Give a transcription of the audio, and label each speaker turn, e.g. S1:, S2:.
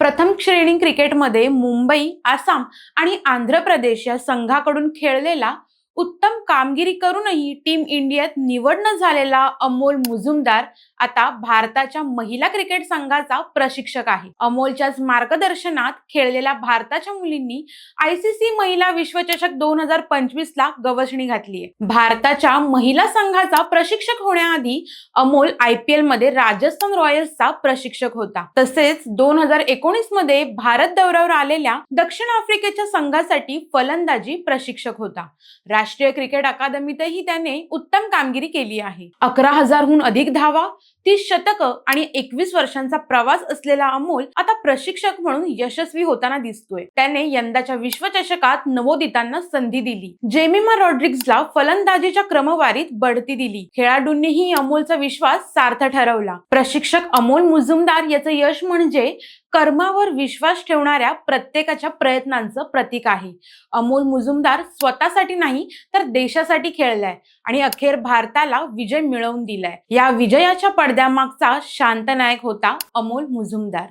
S1: प्रथम श्रेणी क्रिकेटमध्ये मुंबई आसाम आणि आंध्र प्रदेश या संघाकडून खेळलेला उत्तम कामगिरी करूनही टीम इंडियात निवड न झालेला अमोल मुजुमदार आता भारताच्या महिला क्रिकेट संघाचा प्रशिक्षक आहे. अमोलच्याच मार्गदर्शनात खेळलेल्या भारताच्या मुलींनी आयसीसी महिला विश्वचषक दोन हजार पंचवीस ला गवसणी घातली आहे भारताच्या महिला संघाचा प्रशिक्षक होण्याआधी अमोल आय पी एलमध्ये राजस्थान रॉयल्सचा प्रशिक्षक होता. तसेच दोन हजार एकोणीसमध्ये भारत दौऱ्यावर आलेल्या दक्षिण आफ्रिकेच्या संघासाठी फलंदाजी प्रशिक्षक होता. राष्ट्रीय क्रिकेट अकादमीतही त्याने उत्तम कामगिरी केली आहे. अकरा हजारहून अधिक धावा तीस शतकं आणि एकवीस वर्षांचा प्रवास असलेला अमोल आता प्रशिक्षक म्हणून यशस्वी होताना दिसतोय. त्याने यंदाच्या विश्वचषकात नवोदितांना संधी दिली. जेमिमा रॉड्रिक्सला फलंदाजीच्या क्रमवारीत बढती दिली. खेळाडूंनीही अमोलचा विश्वास सार्थ ठरवला. प्रशिक्षक अमोल मुजुमदार याचं यश म्हणजे कर्मावर विश्वास ठेवणाऱ्या प्रत्येकाच्या प्रयत्नांचं प्रतीक आहे. अमोल मुजुमदार स्वतःसाठी नाही तर देशासाठी खेळलाय आणि अखेर भारताला विजय मिळवून दिलाय. या विजयाच्या पडद्यामागचा शांतनायक होता अमोल मुजुमदार.